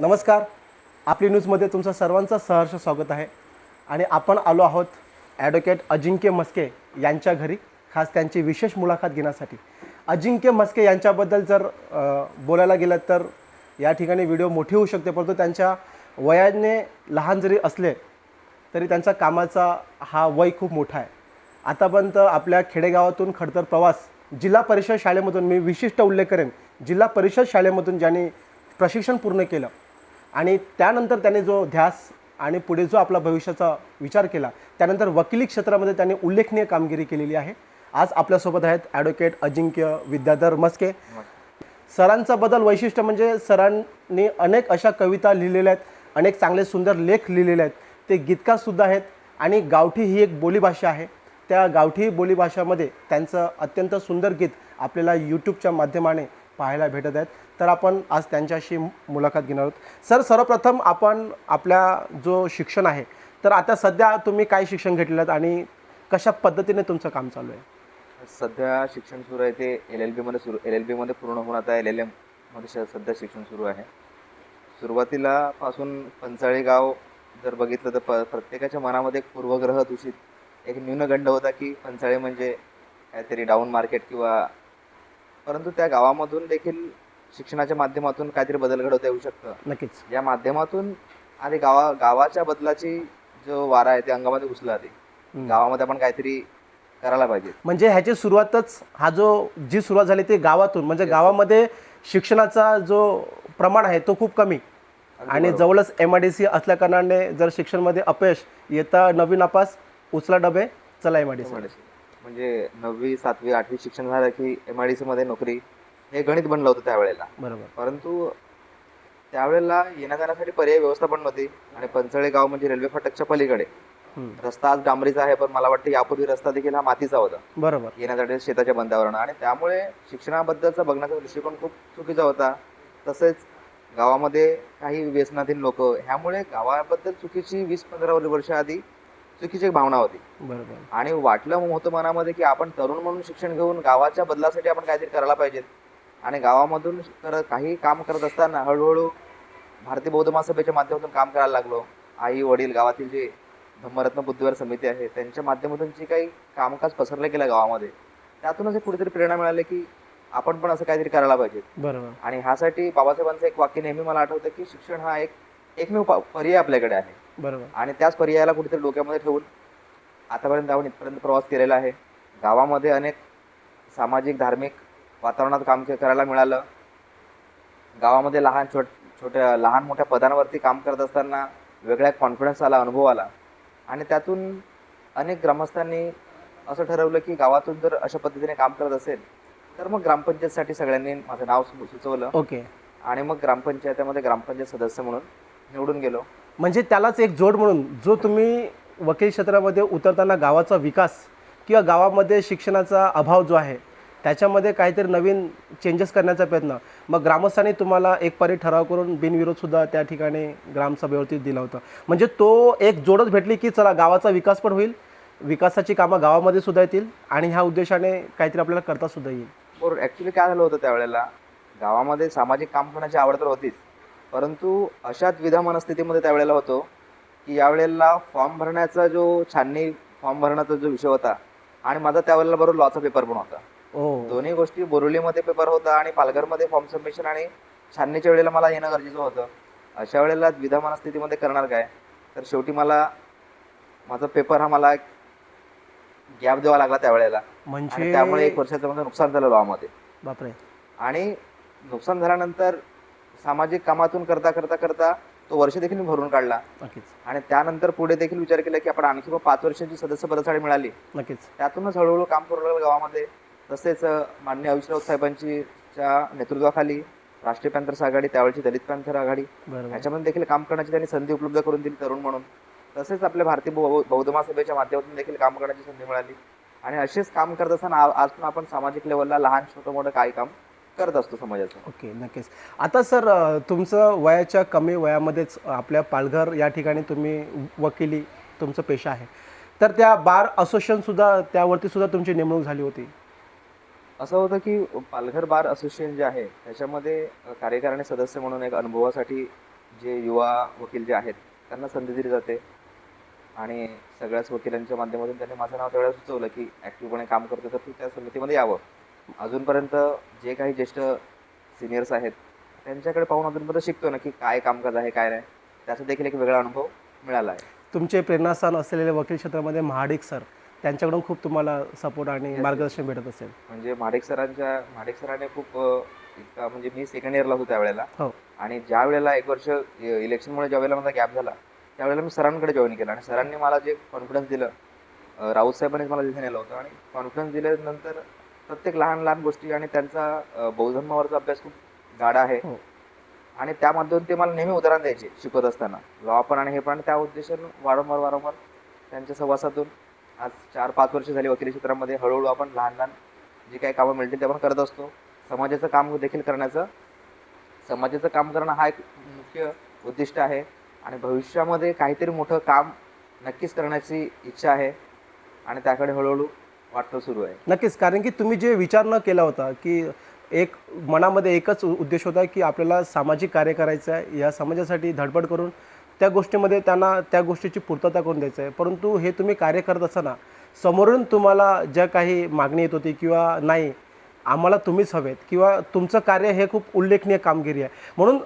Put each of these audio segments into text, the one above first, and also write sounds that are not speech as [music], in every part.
नमस्कार. आपली न्यूजमध्ये तुमचं सर्वांचं सहर्ष स्वागत आहे. आणि आपण आलो आहोत ॲडव्होकेट अजिंक्य मस्के यांच्या घरी खास त्यांची विशेष मुलाखत घेण्यासाठी. अजिंक्य मस्के यांच्याबद्दल जर बोलायला गेलं तर या ठिकाणी व्हिडिओ मोठी होऊ शकते परंतु त्यांच्या वयाने लहान जरी असले तरी त्यांचा कामाचा हा वय खूप मोठा आहे. आतापर्यंत आपल्या खेडेगावातून खडतर प्रवास जिल्हा परिषद शाळेमधून मी विशिष्ट उल्लेख करेन. जिल्हा परिषद शाळेमधून ज्यांनी प्रशिक्षण पूर्ण केलं आणि त्यानंतर त्याने जो ध्यास आणि पुढे जो आपला भविष्याचा विचार केला त्यानंतर वकिली क्षेत्रामध्ये त्यांनी उल्लेखनीय कामगिरी केलेली आहे. आज आपल्यासोबत आहेत ॲडव्होकेट अजिंक्य विद्याधर मस्के. सरांचा बदल वैशिष्ट्य म्हणजे सरांनी अनेक अशा कविता लिहिलेल्या आहेत अनेक चांगले सुंदर लेख लिहिलेले आहेत. ते गीतकारसुद्धा आहेत आणि गावठी ही एक बोलीभाषा आहे. त्या गावठी बोलीभाषामध्ये त्यांचं अत्यंत सुंदर गीत आपल्याला यूट्यूबच्या माध्यमाने पाहायला भेटत आहेत. तर आपण आज त्यांच्याशी मुलाखत घेणार आहोत. सर सर्वप्रथम आपण आपल्या जो शिक्षण आहे तर आता सध्या तुम्ही काय शिक्षण घेतलेलं आहेत आणि कशा पद्धतीने तुमचं काम चालू आहे? सध्या शिक्षण सुरू आहे ते एल एल बीमध्ये सुरू एल एल बीमध्ये पूर्ण होऊन आता एल एल एममध्ये श- सध्या शिक्षण सुरू आहे. सुरुवातीला पासून पंचाळी गाव जर बघितलं तर प प्रत्येकाच्या मनामध्ये एक पूर्वग्रह दूषित एक न्यूनगंड होता की पंचाळी म्हणजे काहीतरी डाऊन मार्केट किंवा परंतु त्या गावामधून देखील शिक्षणाच्या माध्यमातून काहीतरी बदल घडवता येऊ शकतं. नक्कीच. या माध्यमातून आधी गावा गावाच्या बदलाची जो वारा आहे ते अंगामध्ये घुसला हम्म. गावामध्ये आपण काहीतरी करायला पाहिजे. म्हणजे ह्याची सुरुवातच हा जो जी सुरुवात झाली ती गावातून. म्हणजे गावामध्ये शिक्षणाचा जो प्रमाण आहे तो खूप कमी. आणि जवळच एम आय डी सी असल्या कारणाने जर शिक्षणमध्ये अपयश येता नवीन नापास उचला डबे चला एम आय डी सी. म्हणजे नववी सातवी आठवी शिक्षण झालं की एम आय डी मध्ये नोकरी हे गणित बनलं होतं त्यावेळेला. बरोबर. परंतु त्यावेळेला येण्या जाण्यासाठी पर्याय व्यवस्था पण नव्हती आणि पंचळे गाव म्हणजे रेल्वे फाटकच्या पलीकडे. रस्ता आज डांबरीचा आहे पण मला वाटतं यापूर्वी रस्ता देखील हा मातीचा होता. बरोबर. येण्यासाठी शेताच्या बंधावरण आणि त्यामुळे शिक्षणाबद्दलचा बघण्याचा दृष्टिकोन खूप चुकीचा होता. तसेच गावामध्ये काही व्यसनाधीन लोक ह्यामुळे गावाबद्दल चुकीची वीस पंधरा वर्ष आधी चुकीची एक भावना होती. बरोबर. आणि वाटलं होतं मनामध्ये की आपण तरुण म्हणून शिक्षण घेऊन गावाच्या बदलासाठी आपण काहीतरी करायला पाहिजेत. आणि गावामधून करत काही काम करत असताना हळूहळू भारतीय बौद्ध महासभेच्या माध्यमातून काम करायला लागलो. आई वडील गावातील जे धम्मरत्न बुद्धिवार समिती आहे त्यांच्या माध्यमातून जे काही कामकाज पसरलं गेलं गावामध्ये त्यातूनच एक कुठेतरी प्रेरणा मिळाली की आपण पण असं काहीतरी करायला पाहिजे बरोबर. आणि ह्यासाठी बाबासाहेबांचं एक वाक्य नेहमी मला आठवतं की शिक्षण हा एक एकमेव पर्याय आपल्याकडे आहे. बरोबर. आणि त्याच पर्यायाला कुठेतरी डोक्यामध्ये ठेवून आतापर्यंत आपण इथपर्यंत प्रवास केलेला आहे. गावामध्ये अनेक सामाजिक धार्मिक वातावरणात काम करायला मिळालं. गावामध्ये लहान छोट छोट्या लहान मोठ्या पदांवरती काम करत असताना वेगळा कॉन्फिडन्स आला अनुभव आला. आणि त्यातून अनेक ग्रामस्थांनी असं ठरवलं की गावातून जर अशा पद्धतीने काम करत असेल तर मग ग्रामपंचायतसाठी सगळ्यांनी माझं नाव सुचवलं. ओके. आणि मग ग्रामपंचायतीमध्ये ग्रामपंचायत सदस्य म्हणून निवडून गेलो. म्हणजे त्यालाच एक जोड म्हणून जो तुम्ही वकील क्षेत्रामध्ये उतरताना गावाचा विकास किंवा गावामध्ये शिक्षणाचा अभाव जो आहे त्याच्यामध्ये काहीतरी नवीन चेंजेस करण्याचा प्रयत्न. मग ग्रामस्थांनी तुम्हाला एक परी ठराव करून बिनविरोधसुद्धा त्या ठिकाणी ग्रामसभेवरती दिला होता. म्हणजे तो एक जोडच भेटली की चला गावाचा विकास पण होईल विकासाची कामं गावामध्ये सुद्धा येतील आणि ह्या उद्देशाने काहीतरी आपल्याला करता सुद्धा येईल. बरोबर. ॲक्च्युली काय झालं होतं त्यावेळेला? गावामध्ये सामाजिक काम करण्याची आवड तर होतीच. परंतु अशाच विधा मनस्थितीमध्ये त्यावेळेला होतो की यावेळेला फॉर्म भरण्याचा जो छाननी फॉर्म भरण्याचा जो विषय होता आणि माझा त्यावेळेला बरोबर लॉचा पेपर पण होता. ओ दोन्ही गोष्टी बोरिवलीमध्ये पेपर होता आणि पालघरमध्ये फॉर्म सबमिशन आणि छाननीच्या वेळेला मला येणं गरजेचं होतं. अशा वेळेला विधा मनस्थितीमध्ये करणार काय? तर शेवटी मला माझा पेपर हा मला गॅप द्यावा लागला त्यावेळेला. म्हणजे त्यामुळे एक वर्षाचं माझं नुकसान झालं लॉमध्ये. बापरे. आणि नुकसान झाल्यानंतर सामाजिक कामातून करता करता करता तो वर्ष देखील मी भरून काढला. नक्कीच. आणि त्यानंतर पुढे देखील विचार केला की आपण आणखी पाच वर्षाची सदस्य पदासाठी मिळाली. नक्कीच. त्यातूनच हळूहळू काम करू लागलं गावामध्ये. तसेच अं, माननीय आयुष राऊत साहेबांची च्या नेतृत्वाखाली राष्ट्रीय पॅन्थर्स आघाडी त्यावेळची दलित पॅन्थर आघाडी याच्यामध्ये देखील काम करण्याची त्यांनी संधी उपलब्ध करून दिली तरुण म्हणून. तसेच आपल्या भारतीय बौद्ध महासभेच्या माध्यमातून देखील काम करण्याची संधी मिळाली. आणि असेच काम करत असताना आ- आज पण आपण सामाजिक लेवलला लहान छोटं मोठं काही काम करत असतो समाजाचं. ओके नक्कीच. आता सर तुमचं वयाच्या कमी वयामध्येच आपल्या पालघर या ठिकाणी तुम्ही वकिली तुमचं पेशा आहे. तर त्या बार असोसिएशनसुद्धा त्यावरती सुद्धा तुमची नेमणूक झाली होती. असं होतं की पालघर बार असोसिएशन जे आहे त्याच्यामध्ये कार्यकारिणी सदस्य म्हणून एक अनुभवासाठी जे युवा वकील जे आहेत त्यांना संधी दिली जाते. आणि सगळ्याच वकिलांच्या माध्यमातून त्यांनी माझं नाव त्यावेळेला सुचवलं की ॲक्टिव्हपणे काम करतो तर तू त्या समितीमध्ये यावं. अजूनपर्यंत जे काही ज्येष्ठ सिनियर्स आहेत त्यांच्याकडे पाहून अजूनपर्यंत शिकतो ना की काय कामकाज आहे काय नाही. त्याचा देखील एक वेगळा अनुभव मिळाला आहे. तुमचे प्रेरणास्थान असलेले वकील क्षेत्रामध्ये महाडिक सर त्यांच्याकडून खूप तुम्हाला सपोर्ट आणि मार्गदर्शन भेटत असेल. म्हणजे महाडिक सरांच्या महाडिक सरांनी खूप इतका म्हणजे मी सेकंड इयरला होतो त्यावेळेला. हो. आणि ज्या वेळेला एक वर्ष इलेक्शनमुळे ज्या वेळेला माझा गॅप झाला त्यावेळेला मी सरांकडे जॉईन केलं. आणि सरांनी मला जे कॉन्फिडन्स दिलं राऊत साहेबांनीच मला तिथे नेलं होतं. आणि कॉन्फिडन्स दिल्यानंतर प्रत्येक लहान लहान गोष्टी आणि त्यांचा अ, बौद्धधर्मावरचा अभ्यास खूप गाढा आहे. हो. आणि त्या माध्यमातून ते मला नेहमी उदाहरण द्यायचे शिकवत असताना. लॉ पण आणि हे पण. त्या उद्देशानं वारंवार वारंवार त्यांच्या सहवासातून आज चार पाच वर्ष झाली वकिली क्षेत्रामध्ये. हळूहळू आपण लहान लहान जे काही कामं मिळतील ते आपण करत असतो. समाजाचं काम देखील करण्याचं समाजाचं काम करणं हा एक मुख्य उद्दिष्ट आहे. आणि भविष्यामध्ये काहीतरी मोठं काम नक्कीच करण्याची इच्छा आहे. आणि त्याकडे हळूहळू वाटणं सुरू आहे. नक्कीच कारण की तुम्ही जे विचार न केला होता की एक मनामध्ये एकच उद्देश होता की आपल्याला सामाजिक कार्य करायचं आहे या समाजासाठी धडपड करून त्या गोष्टीमध्ये त्यांना त्या गोष्टीची पूर्तता करून द्यायचं आहे. परंतु हे तुम्ही कार्य करत असताना समोरून तुम्हाला ज्या काही मागणी येत होती किंवा नाही आम्हाला तुम्हीच हवेत किंवा तुमचं कार्य हे खूप उल्लेखनीय कामगिरी आहे. म्हणून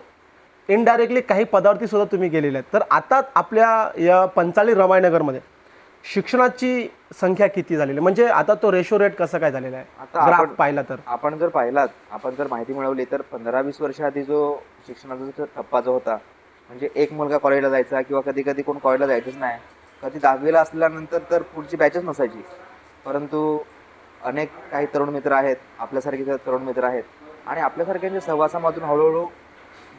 इनडायरेक्टली काही पदावरती सुद्धा तुम्ही गेलेले आहेत. तर आता आपल्या या पंचाळी रमायनगरमध्ये शिक्षणाची संख्या किती झालेली? आहे? म्हणजे आता तो रेशो रेट कसा काय झालेला आहे? आता ग्राफ आपण- पाहिला तर. आपण जर पाहिलात आपण जर माहिती मिळवली तर पंधरा वीस वर्षाआधी जो शिक्षणाचा जो टप्पा जो होता म्हणजे एक मुलगा कॉलेजला जायचा किंवा कधी कधी कोण कॉलेजला जायचंच नाही कधी दहावीला असल्यानंतर तर पुढची बॅचच नसायची. परंतु अनेक काही तरुण मित्र आहेत आपल्यासारखे जे तरुण मित्र आहेत आणि आपल्यासारख्यांच्या सहवासामधून हळूहळू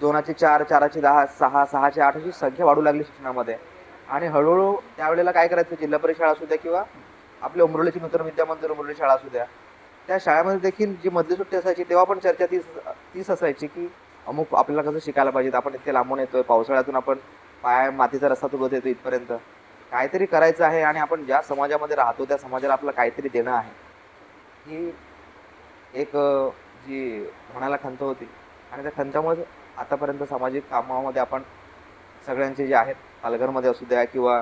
दोनाचे चार चाराचे दहा सहा सहाचे आठ अशी संख्या वाढू लागली शिक्षणामध्ये. आणि हळूहळू त्यावेळेला काय करायचं जिल्हा परिषद शाळा असू द्या किंवा आपल्या उमरोलीची नूतन विद्यामंदिर उमरोली शाळा असू द्या. त्या शाळेमध्ये देखील जी मधली सुट्टी असायची तेव्हा पण चर्चा तीच तीच असायची की अमुक आपल्याला कसं शिकायला पाहिजे आपण इथे लांबून येतोय पावसाळ्यातून आपण पाया मातीचा रस्ता तुडवत येतो इथपर्यंत. काहीतरी करायचं आहे आणि आपण ज्या समाजामध्ये राहतो त्या समाजाला आपल्याला काहीतरी देणं आहे. ही एक जी म्हणायला खंत होती. आणि त्या खंतामुळे आतापर्यंत सामाजिक कामामध्ये आपण सगळ्यांचे जे आहेत पालघरमध्ये असू द्या किंवा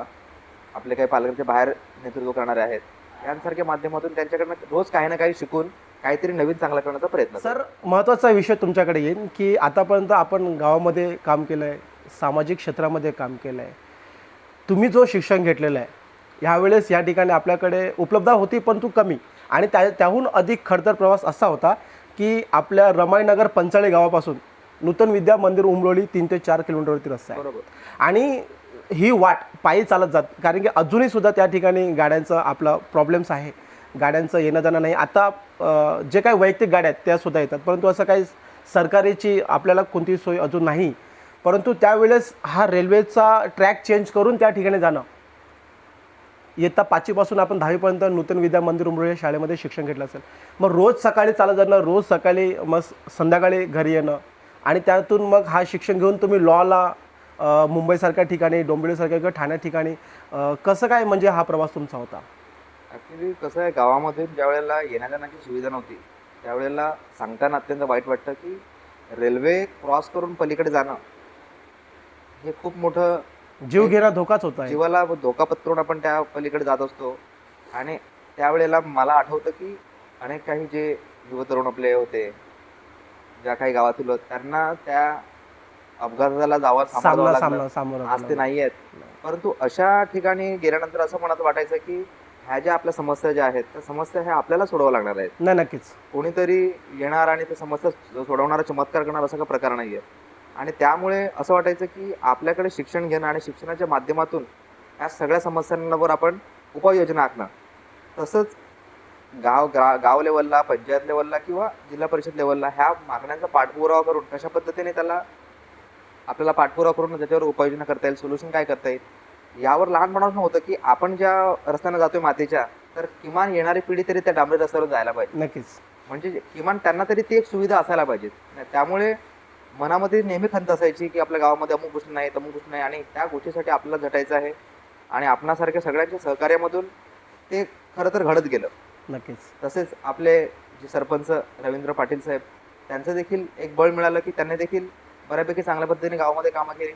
आपले काही पालघरच्या बाहेर नेतृत्व करणारे आहेत यांसारख्या माध्यमातून त्यांच्याकडनं रोज काही ना काही शिकून काहीतरी नवीन चांगला करण्याचा प्रयत्न. सर महत्त्वाचा विषय तुमच्याकडे येईल की आतापर्यंत आपण गावामध्ये काम केलं आहे सामाजिक क्षेत्रामध्ये काम केलं आहे तुम्ही जो शिक्षण घेतलेलं आहे ह्यावेळेस या ठिकाणी आपल्याकडे उपलब्ध होती परंतु कमी. आणि त्या त्याहून अधिक खडतर प्रवास असा होता की आपल्या रमाईनगर पंचाळे गावापासून नूतन विद्या मंदिर उमरोली तीन ते चार किलोमीटरवरती रस्ता आहे. बरोबर. आणि ही वाट पायी चालत जात. कारण की अजूनही सुद्धा त्या ठिकाणी गाड्यांचं आपलं प्रॉब्लेम्स आहे. गाड्यांचं येणं जाणं नाही. आता जे काही वैयक्तिक गाड्या आहेत त्यासुद्धा येतात. परंतु असं काही सरकारीची आपल्याला कोणतीही सोय अजून नाही. परंतु त्यावेळेस हा रेल्वेचा ट्रॅक चेंज करून त्या ठिकाणी जाणं. इयत्ता पाचवीपासून आपण दहावीपर्यंत नूतन विद्या मंदिर उमरोली या शाळेमध्ये शिक्षण घेतलं असेल. मग रोज सकाळी चालत जाणं रोज सकाळी मग संध्याकाळी घरी येणं. आणि त्यातून मग हा शिक्षण घेऊन तुम्ही लॉला मुंबईसारख्या ठिकाणी डोंबिवलीसारख्या किंवा ठाण्या ठिकाणी कसं काय म्हणजे हा प्रवास तुमचा होता? ॲक्च्युली कसं आहे गावामध्ये ज्या वेळेला येण्या जाण्याची सुविधा नव्हती त्यावेळेला सांगताना अत्यंत वाईट वाटतं की रेल्वे क्रॉस करून पलीकडे जाणं हे खूप मोठं जीव घेणं धोकाच होता जीवाला धोका पत्करून आपण त्या पलीकडे जात असतो. आणि त्यावेळेला मला आठवतं की अनेक काही जे युवतरुण आपले होते ज्या काही गावातील होते त्यांना त्या अपघाताला जावं सामोरं सामना सामना आज ते. नाही आहेत. परंतु अशा ठिकाणी गेल्यानंतर असं मनात वाटायचं की ह्या ज्या आपल्या समस्या ज्या आहेत त्या समस्या ह्या आपल्याला सोडवा लागणार आहेत. नाही नक्कीच. कोणीतरी येणार आणि त्या समस्या सोडवणारा चमत्कार करणार असा काही प्रकार नाहीये. आणि त्यामुळे असं वाटायचं की आपल्याकडे शिक्षण घेणं आणि शिक्षणाच्या माध्यमातून या सगळ्या समस्यांवर आपण उपाययोजना आखणं. तसंच गाव गाव लेवलला पंचायत लेवलला किंवा जिल्हा परिषद लेवलला ह्या मागण्यांचा पाठपुरावा करून कशा पद्धतीने त्याला आपल्याला पाठपुरावा करून त्याच्यावर उपाययोजना करता येईल सोल्युशन काय करता येईल? यावर लहानपणापासून होतं की आपण ज्या रस्त्याने जातोय मातीच्या तर किमान येणारी पिढी तरी त्या डांबरी रस्त्यावर जायला पाहिजे. नक्कीच. म्हणजे किमान त्यांना तरी ती एक सुविधा असायला पाहिजे. त्यामुळे मनामध्ये नेहमी खंत असायची की आपल्या गावामध्ये अमुक गोष्टी नाही अमुक गोष्टी नाही. आणि त्या गोष्टीसाठी आपल्याला झटायचं आहे. आणि आपणासारख्या सगळ्यांच्या सहकार्यामधून ते खरं तर घडत गेलं. नक्कीच. तसेच आपले जे सरपंच रवींद्र पाटील साहेब त्यांचं देखील एक बळ मिळालं की त्यांनी देखील बऱ्यापैकी चांगल्या पद्धतीने गावामध्ये कामं केली.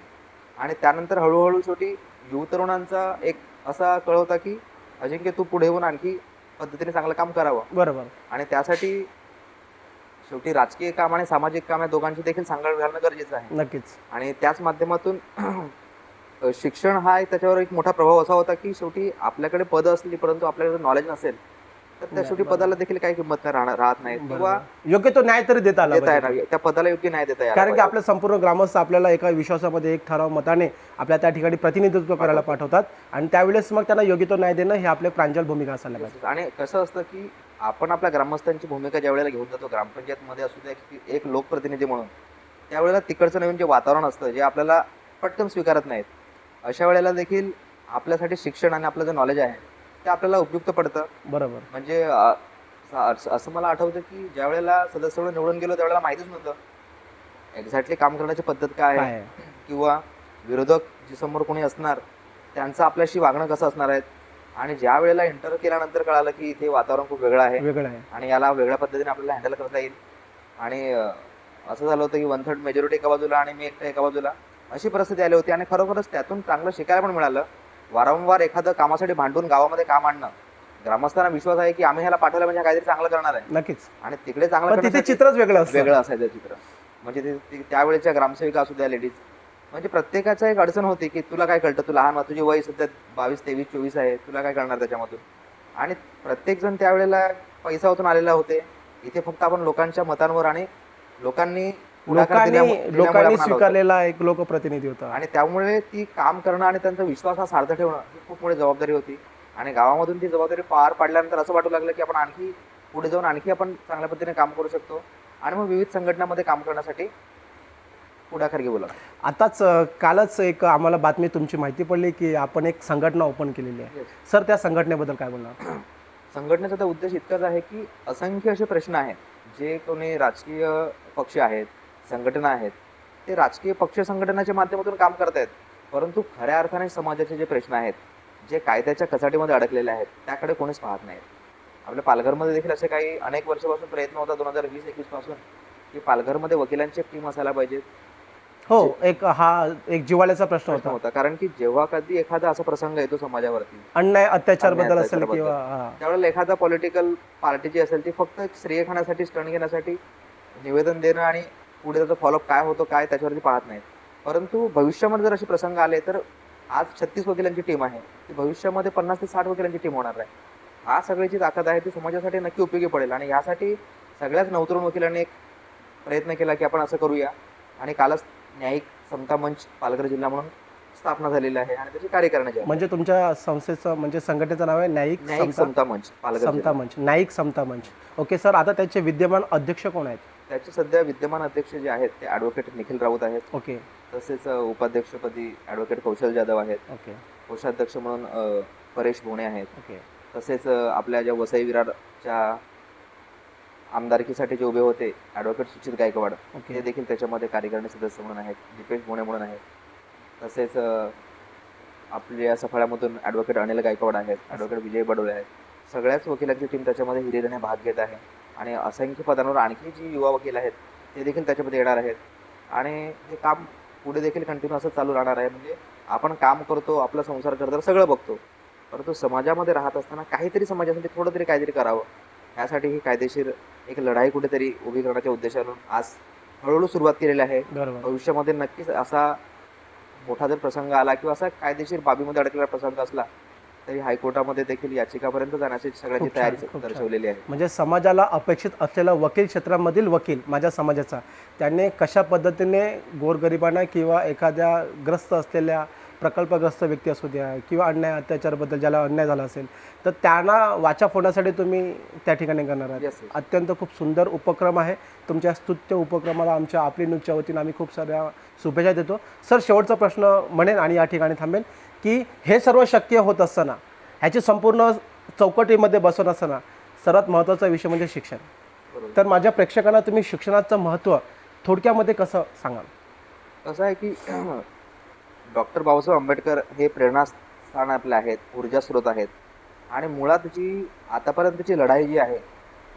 आणि त्यानंतर हळूहळू शेवटी युव तरुणांचा एक असा कळ होता की अजिंक्य तू पुढे येऊन आणखी पद्धतीने चांगलं काम करावं. बरोबर. आणि त्यासाठी शेवटी राजकीय काम आणि सामाजिक काम या दोघांची देखील सांगड घालणं गरजेचं आहे. नक्कीच. आणि त्याच माध्यमातून शिक्षण हा त्याच्यावर एक मोठा प्रभाव असा होता की शेवटी आपल्याकडे पद असली परंतु आपल्याकडे नॉलेज नसेल तर त्या शेवटी पदाला देखील काही किंमत नाही राहणार राहत नाही किंवा. योग्य तो न्याय तरी देता आला देता पाहिजे. येणार त्या पदाला योग्य नाही देता येणार कारण की. आपल्या संपूर्ण ग्रामस्थ आपल्याला एका विश्वासामध्ये एक ठराव मताने आपल्या त्या ठिकाणी प्रतिनिधित्व करायला पाठवतात आणि त्यावेळेस मग त्यांना योग्य तो न्याय देणं हे आपले प्रांजल भूमिका असायला पाहिजे आणि कसं असतं की आपण आपल्या ग्रामस्थांची भूमिका ज्या वेळेला घेऊन जातो ग्रामपंचायत मध्ये असू द्या की एक लोकप्रतिनिधी म्हणून त्यावेळेला तिकडचं नवीन जे वातावरण असतं जे आपल्याला पटकन स्वीकारत नाहीत अशा वेळेला देखील आपल्यासाठी शिक्षण आणि आपलं जे नॉलेज आहे ते आपल्याला उपयुक्त पडतं. बरोबर. म्हणजे अ, असं मला आठवतं की ज्या वेळेला सदस्य म्हणून निवडून गेलो त्यावेळेला माहितीच नव्हतं. एक्झॅक्टली काम करण्याची पद्धत काय आहे? किंवा विरोधक जे समोर कोणी असणार त्यांचं आपल्याशी वागणं कसं असणार आहे? आणि ज्या वेळेला इंटर केल्यानंतर कळालं की इथे वातावरण खूप वेगळं आहे. वेगळं आहे. आणि याला वेगळ्या पद्धतीने आपल्याला हँडल करता येईल. आणि अ, असं झालं होतं की वन थर्ड मेजॉरिटी एका बाजूला आणि मी एकटा एका बाजूला अशी परिस्थिती आली होती. आणि खरोखरच त्यातून चांगलं शिकायला पण मिळालं. वारंवार एखादं कामासाठी भांडून गावामध्ये काम आणणं. ग्रामस्थांना विश्वास आहे की आम्ही ह्याला पाठवलं म्हणजे हा काहीतरी चांगलं करणार आहे. नक्कीच. आणि तिकडे चांगलं पण तिथे करण्यासाठी चित्रच वेगळं असतं. वेगळं असायचं चित्र. म्हणजे ते- ते- त्यावेळेच्या ग्रामसेविका असू द्या लेडीज म्हणजे प्रत्येकाचा एक अडचण होती की तुला काय कळतं? तू लहान तुझी वय सध्या बावीस तेवीस चोवीस आहे. तुला काय करणार त्याच्यामधून? आणि प्रत्येक जण त्यावेळेला पैसा ओतून आलेला होते. इथे फक्त आपण लोकांच्या मतांवर आणि लोकांनी पुढाकार लोकांनी दिल्यामुळे लोकांनी आपण आलो होतो. स्वीकारलेला एक लोकप्रतिनिधी होता. आणि त्यामुळे ती काम करणं आणि त्यांचा विश्वास हा सार्थ ठेवणं ही खूप मोठी जबाबदारी होती. आणि गावामधून ती जबाबदारी पार पाडल्यानंतर असं वाटू लागलं की आपण आणखी पुढे जाऊन आणखी आपण चांगल्या पद्धतीने काम करू शकतो. आणि मग विविध संघटनामध्ये काम करण्यासाठी पुढाकार घेऊ लागलो. आताच अ, कालच एक आम्हाला बातमी तुमची माहिती पडली की आपण एक संघटना ओपन केलेली आहे. सर त्या संघटनेबद्दल काय बोलणार? [clears throat] संघटनेचा तर उद्देश इतकाच आहे की असंख्य असे प्रश्न आहेत जे कोणी राजकीय पक्ष आहेत संघटना आहेत ते राजकीय पक्ष संघटनाच्या माध्यमातून काम करतायत परंतु खऱ्या अर्थाने समाजाचे जे प्रश्न आहेत जे कायद्याच्या कचाटीमध्ये अडकलेले आहेत त्याकडे कोणीच पाहत नाहीत आपल्या पालघरमध्ये देखील असे काही अनेक वर्षापासून प्रयत्न होता दोन हजार वीस एकवीसपासून की पालघरमध्ये वकिलांची टीम असायला पाहिजे हो एक हा एक जिवाळ्याचा प्रश्न होता होता कारण की जेव्हा कधी एखादा असा प्रसंग येतो समाजावरती अन्याय अत्याचारबद्दल असेल. किंवा. त्यावेळेला एखादा पॉलिटिकल पार्टी जी असेल ती फक्त एक श्रेय खाण्यासाठी स्टंड घेण्यासाठी निवेदन देणं आणि पुढे त्याचा फॉलोअप काय होतो काय त्याच्यावरती पाहत नाहीत. परंतु भविष्यामध्ये जर असे प्रसंग आले तर आज छत्तीस वकिलांची टीम आहे. ती भविष्यामध्ये पन्नास ते साठ वकिलांची टीम होणार आहे. हा सगळ्याची ताकद आहे ती समाजासाठी नक्की उपयोगी पडेल. आणि यासाठी सगळ्याच नवतरुण वकिलांनी एक प्रयत्न केला की आपण असं करूया. आणि कालच न्यायिक समता मंच पालघर जिल्हा म्हणून स्थापना झालेली आहे आणि त्याची कार्य करण्याची. म्हणजे तुमच्या संस्थेचं म्हणजे संघटनेचं नाव आहे न्यायिक न्यायिक समता मंच पालघर समता. मंच न्यायिक समता मंच. ओके सर आता त्याचे विद्यमान अध्यक्ष कोण आहेत? त्याचे सध्या विद्यमान अध्यक्ष जे आहेत ते ॲडव्होकेट निखिल राऊत आहेत. ओके. तसेच उपाध्यक्षपदी ॲडव्होकेट कौशल जाधव आहेत. ओके. कोषाध्यक्ष म्हणून परेश भोणे आहेत. ओके. तसेच आपल्या ज्या वसई विरारच्या आमदारकीसाठी जे उभे होते ॲडव्होकेट सुचित गायकवाड ते ओके देखील त्याच्यामध्ये कार्यकारिणी सदस्य म्हणून आहेत. दीपेश भोणे म्हणून आहेत. तसेच अ, आपल्या सफाळ्यामधून ॲडव्होकेट अनिल गायकवाड आहेत. ॲडव्होकेट विजय बडोले आहेत. सगळ्याच वकिलांची टीम त्याच्यामध्ये हिरिरीने भाग घेत आहे. आणि असंख्य पदांवर आणखी जी युवा वकील आहेत ते देखील त्याच्यामध्ये येणार आहेत. आणि हे काम पुढे देखील कंटिन्यू असं चालू राहणार आहे. म्हणजे आपण काम करतो आपला संसार करतो सगळं बघतो. परंतु समाजामध्ये राहत असताना काहीतरी समाजासाठी थोडं तरी काहीतरी करावं. यासाठी ही कायदेशीर एक लढाई कुठेतरी उभी करण्याच्या उद्देशानं आज हळूहळू सुरुवात केलेली आहे. भविष्यामध्ये नक्कीच असा मोठा जर प्रसंग आला किंवा असा कायदेशीर बाबीमध्ये अडकलेला प्रसंग असला तरी हायकोर्टामध्ये देखील याचिकापर्यंत जाण्याची सगळ्याची तयारी. दर्शवलेली आहे. म्हणजे समाजाला अपेक्षित असलेला वकील क्षेत्रामधील वकील माझ्या समाजाचा त्याने कशा पद्धतीने गोरगरिबांना किंवा एखाद्या ग्रस्त असलेल्या प्रकल्पग्रस्त व्यक्ती असू द्या किंवा अन्याय अत्याचारबद्दल ज्याला अन्याय झाला असेल तर त्यांना वाचा फोडण्यासाठी तुम्ही त्या ठिकाणी करणार आहात. अत्यंत खूप सुंदर उपक्रम आहे. तुमच्या स्तुत्य उपक्रमाला आमच्या आपली न्यूजच्या वतीनं आम्ही खूप साऱ्या शुभेच्छा देतो. सर शेवटचा प्रश्न म्हणेन आणि या ठिकाणी थांबेन. की हे सर्व शक्य होत असताना ह्याची संपूर्ण चौकटीमध्ये बसवत असताना सर्वात महत्त्वाचा विषय म्हणजे शिक्षण. तर माझ्या प्रेक्षकांना तुम्ही शिक्षणाचं महत्त्व थोडक्यामध्ये कसं सांगाल? कसं आहे की [clears throat] डॉक्टर बाबासाहेब आंबेडकर हे प्रेरणास्थान आपले आहेत ऊर्जा स्रोत आहेत. आणि मुळात जी आतापर्यंतची लढाई जी आहे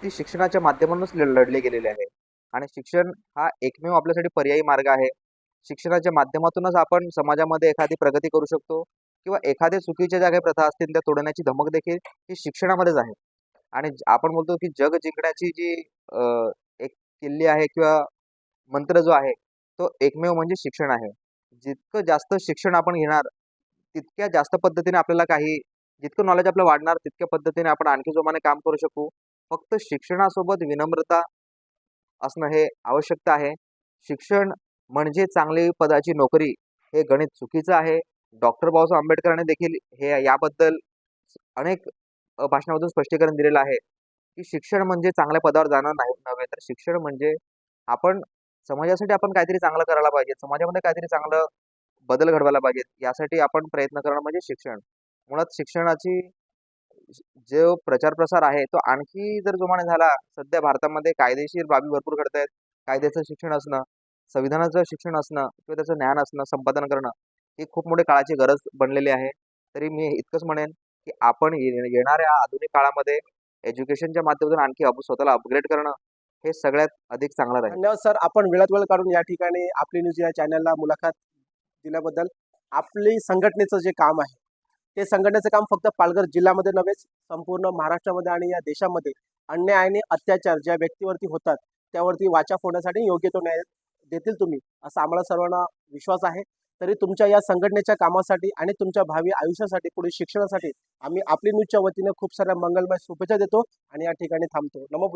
ती शिक्षणाच्या माध्यमातूनच लढ- लढली गेलेली आहे. आणि शिक्षण हा एकमेव आपल्यासाठी पर्यायी मार्ग आहे. शिक्षणाच्या माध्यमातूनच आपण समाजामध्ये एखादी प्रगती करू शकतो किंवा एखाद्या चुकीच्या ज्या काही प्रथा असतील त्या तोडण्याची धमक देखील ही शिक्षणामध्येच आहे. आणि आपण बोलतो की जग जिंकण्याची जी एक किल्ली आहे किंवा मंत्र जो आहे तो एकमेव म्हणजे शिक्षण आहे. जितकं जास्त शिक्षण आपण घेणार तितक्या जास्त पद्धतीने आपल्याला काही जितकं नॉलेज आपलं वाढणार तितक्या पद्धतीने आपण आणखी जोमाने काम करू शकू. फक्त शिक्षणासोबत विनम्रता असणं हे आवश्यकता आहे. शिक्षण म्हणजे चांगली पदाची नोकरी हे गणित चुकीचं आहे. डॉक्टर बाबासाहेब आंबेडकरांनी देखील हे याबद्दल अनेक भाषणामधून स्पष्टीकरण दिलेलं आहे की शिक्षण म्हणजे चांगल्या पदावर जाणं नाही नव्हे तर शिक्षण म्हणजे आपण समाजासाठी आपण काहीतरी चांगलं करायला पाहिजे समाजामध्ये काहीतरी चांगलं बदल घडवायला पाहिजेत यासाठी आपण प्रयत्न करणं म्हणजे शिक्षण. मुळात शिक्षणाची जो प्रचार प्रसार आहे तो आणखी जर जोमाने झाला सध्या भारतामध्ये कायदेशीर बाबी भरपूर घडत आहेत कायद्याचं शिक्षण असणं संविधानाचं शिक्षण असणं किंवा त्याचं ज्ञान असणं संपादन करणं ही खूप मोठी काळाची गरज बनलेली आहे. तरी मी इतकंच म्हणेन की आपण येणाऱ्या आधुनिक काळामध्ये एज्युकेशनच्या माध्यमातून आणखी स्वतःला अपग्रेड करणं हे सगळ्यात अधिक चांगलं राहील. धन्यवाद सर. आपण वेळात वेळ काढून या ठिकाणी आपली न्यूज या चॅनलला मुलाखत दिल्याबद्दल आपली संघटनेचं जे काम आहे ते संघटनेचं काम फक्त पालघर जिल्ह्यामध्ये नव्हेच संपूर्ण महाराष्ट्रामध्ये आणि या देशामध्ये अन्याय आणि अत्याचार ज्या व्यक्तीवरती होतात त्यावरती वाचा फोडण्यासाठी योग्य तो न्याय देतील तुम्ही असा आम्हाला सर्वांना विश्वास आहे. तरी तुमच्या या संघटनेच्या कामासाठी आणि तुमच्या भावी आयुष्यासाठी पुढील शिक्षणासाठी आम्ही आपली न्यूजच्या वतीने खूप साऱ्या मंगलमय शुभेच्छा देतो आणि या ठिकाणी थांबतो. नमो